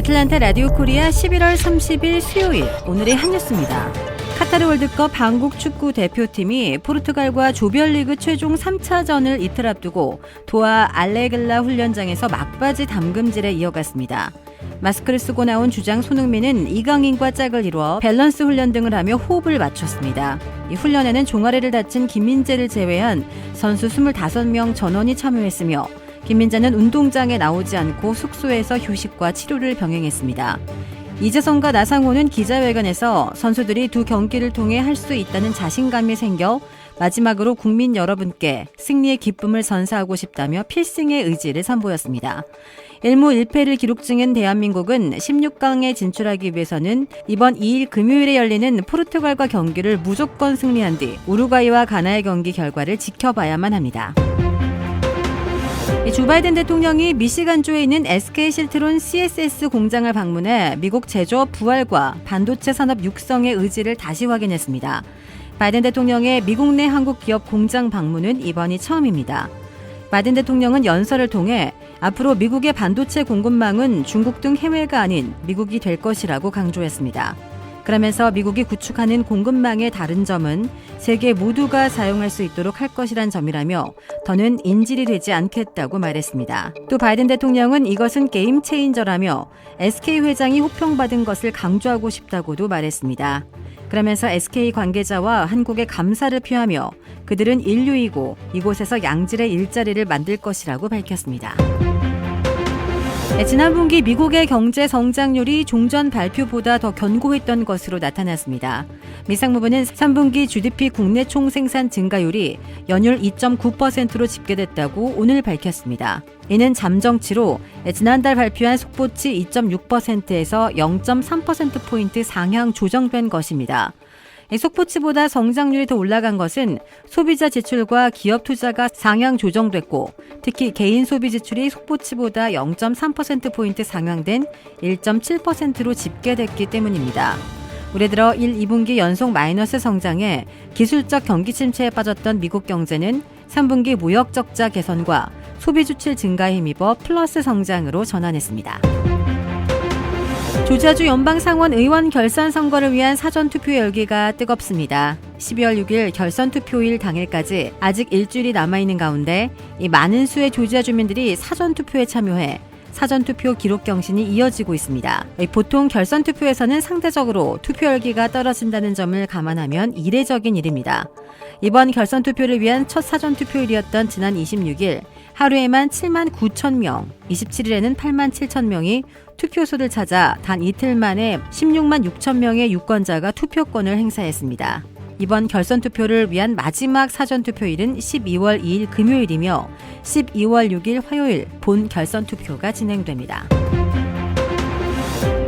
애틀란타 라디오 코리아 11월 30일 수요일 오늘의 한 뉴스입니다. 카타르 월드컵 한국 축구 대표팀이 포르투갈과 조별리그 최종 3차전을 이틀 앞두고 도하 알레글라 훈련장에서 막바지 담금질에 이어갔습니다. 마스크를 쓰고 나온 주장 손흥민은 이강인과 짝을 이루어 밸런스 훈련 등을 하며 호흡을 맞췄습니다. 이 훈련에는 종아리를 다친 김민재를 제외한 선수 25명 전원이 참여했으며 김민재는 운동장에 나오지 않고 숙소에서 휴식과 치료를 병행했습니다. 이재성과 나상호는 기자회견에서 선수들이 두 경기를 통해 할 수 있다는 자신감이 생겨 마지막으로 국민 여러분께 승리의 기쁨을 선사하고 싶다며 필승의 의지를 선보였습니다. 1무 1패를 기록 중인 대한민국은 16강에 진출하기 위해서는 이번 2일 금요일에 열리는 포르투갈과 경기를 무조건 승리한 뒤 우루과이와 가나의 경기 결과를 지켜봐야만 합니다. 조 바이든 대통령이 미시간주에 있는 SK 실트론 CSS 공장을 방문해 미국 제조업 부활과 반도체 산업 육성의 의지를 다시 확인했습니다. 바이든 대통령의 미국 내 한국 기업 공장 방문은 이번이 처음입니다. 바이든 대통령은 연설을 통해 앞으로 미국의 반도체 공급망은 중국 등 해외가 아닌 미국이 될 것이라고 강조했습니다. 그러면서 미국이 구축하는 공급망의 다른 점은 세계 모두가 사용할 수 있도록 할 것이란 점이라며 더는 인질이 되지 않겠다고 말했습니다. 또 바이든 대통령은 이것은 게임 체인저라며 SK 회장이 호평받은 것을 강조하고 싶다고도 말했습니다. 그러면서 SK 관계자와 한국에 감사를 표하며 그들은 인류이고 이곳에서 양질의 일자리를 만들 것이라고 밝혔습니다. 네, 지난 분기 미국의 경제 성장률이 종전 발표보다 더 견고했던 것으로 나타났습니다. 미상무부는 3분기 GDP 국내 총생산 증가율이 연율 2.9%로 집계됐다고 오늘 밝혔습니다. 이는 잠정치로 지난달 발표한 속보치 2.6%에서 0.3%포인트 상향 조정된 것입니다. 속보치보다 성장률이 더 올라간 것은 소비자 지출과 기업 투자가 상향 조정됐고 특히 개인 소비 지출이 속보치보다 0.3%포인트 상향된 1.7%로 집계됐기 때문입니다. 올해 들어 1, 2분기 연속 마이너스 성장에 기술적 경기 침체에 빠졌던 미국 경제는 3분기 무역 적자 개선과 소비 주출 증가에 힘입어 플러스 성장으로 전환했습니다. 조지아주 연방상원 의원 결선 선거를 위한 사전투표 열기가 뜨겁습니다. 12월 6일 결선 투표일 당일까지 아직 일주일이 남아있는 가운데 이 많은 수의 조지아 주민들이 사전 투표에 참여해 사전 투표 기록 경신이 이어지고 있습니다. 보통 결선 투표에서는 상대적으로 투표 열기가 떨어진다는 점을 감안하면 이례적인 일입니다. 이번 결선 투표를 위한 첫 사전 투표일이었던 지난 26일 하루에만 7만 9천 명, 27일에는 8만 7천 명이 투표소를 찾아 단 이틀 만에 16만 6천 명의 유권자가 투표권을 행사했습니다. 이번 결선 투표를 위한 마지막 사전 투표일은 12월 2일 금요일이며 12월 6일 화요일 본 결선 투표가 진행됩니다.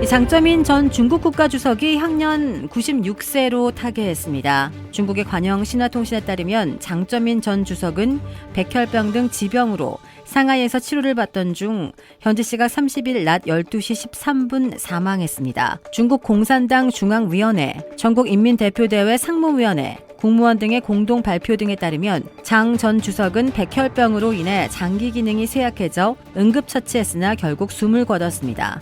장점인 전 중국 국가주석이 향년 96세로 타계했습니다. 중국의 관영 신화통신에 따르면 장점인 전 주석은 백혈병 등 지병으로 상하이에서 치료를 받던 중 현지 시각 30일 낮 12시 13분 사망했습니다. 중국 공산당 중앙위원회, 전국인민대표대회 상무위원회, 국무원 등의 공동 발표 등에 따르면 장 전 주석은 백혈병으로 인해 장기 기능이 쇠약해져 응급처치했으나 결국 숨을 거뒀습니다.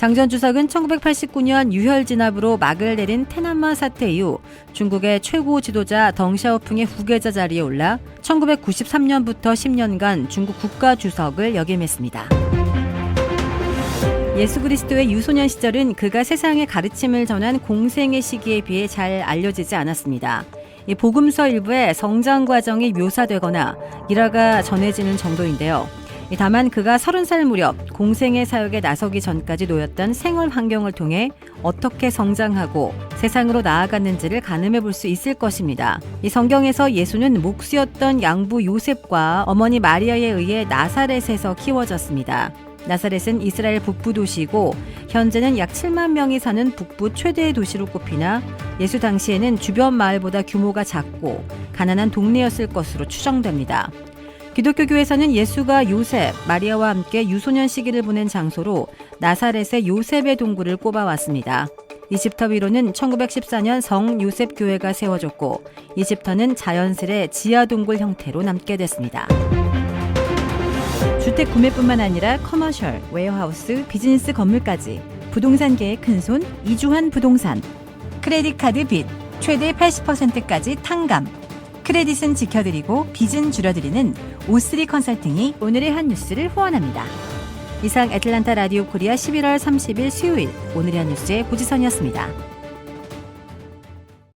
장 전 주석은 1989년 유혈 진압으로 막을 내린 테난마 사태 이후 중국의 최고 지도자 덩샤오풍의 후계자 자리에 올라 1993년부터 10년간 중국 국가 주석을 역임했습니다. 예수 그리스도의 유소년 시절은 그가 세상에 가르침을 전한 공생의 시기에 비해 잘 알려지지 않았습니다. 복음서 일부에 성장 과정이 묘사되거나 일화가 전해지는 정도인데요. 다만 그가 서른 살 무렵 공생의 사역에 나서기 전까지 놓였던 생활 환경을 통해 어떻게 성장하고 세상으로 나아갔는지를 가늠해 볼 수 있을 것입니다. 이 성경에서 예수는 목수였던 양부 요셉과 어머니 마리아에 의해 나사렛에서 키워졌습니다. 나사렛은 이스라엘 북부 도시이고 현재는 약 7만 명이 사는 북부 최대의 도시로 꼽히나 예수 당시에는 주변 마을보다 규모가 작고 가난한 동네였을 것으로 추정됩니다. 기독교 교회에서는 예수가 요셉, 마리아와 함께 유소년 시기를 보낸 장소로 나사렛의 요셉의 동굴을 꼽아왔습니다. 이집터 위로는 1914년 성 요셉 교회가 세워졌고 이집터는 자연스레 지하 동굴 형태로 남게 됐습니다. 주택 구매뿐만 아니라 커머셜, 웨어하우스, 비즈니스 건물까지 부동산계의 큰손 이주환 부동산. 크레딧 카드 빚 최대 80%까지 탕감. 크레딧은 지켜드리고 빚은 줄여드리는 오스리 컨설팅이 오늘의 한 뉴스를 후원합니다. 이상 애틀란타 라디오 코리아 11월 30일 수요일 오늘의 한 뉴스의 고지선이었습니다.